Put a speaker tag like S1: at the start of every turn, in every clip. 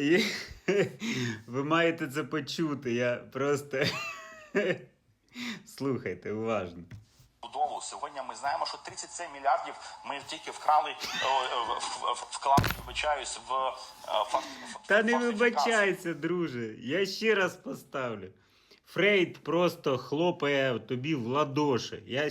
S1: І- Ви маєте це почути. Я просто. Слухайте уважно.
S2: будову. Сьогодні ми знаємо, що 37 мільярдів ми тільки вкрали, в- в- вклали, вибачаюсь, в е,
S1: Та не вибачайся, друже. Я ще раз поставлю. Фрейд просто хлопає тобі в ладоші. Я...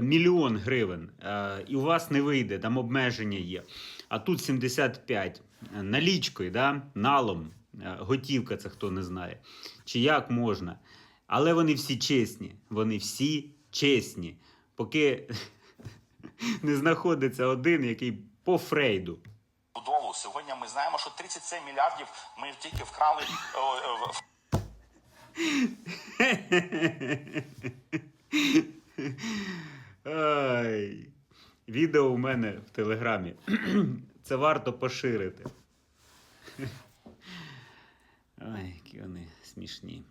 S1: мільйон гривень, е, і у вас не вийде, там обмеження є. А тут 75 Е, налічкою, да? налом, Е, готівка, це хто не знає. Чи як можна. Але вони всі чесні. Вони всі чесні. Поки не знаходиться один, який по Фрейду.
S2: будову. Сьогодні ми знаємо, що 37 мільярдів ми тільки вкрали,
S1: Ай. Відео у мене в телеграмі. Це варто поширити. Ай, які вони смішні.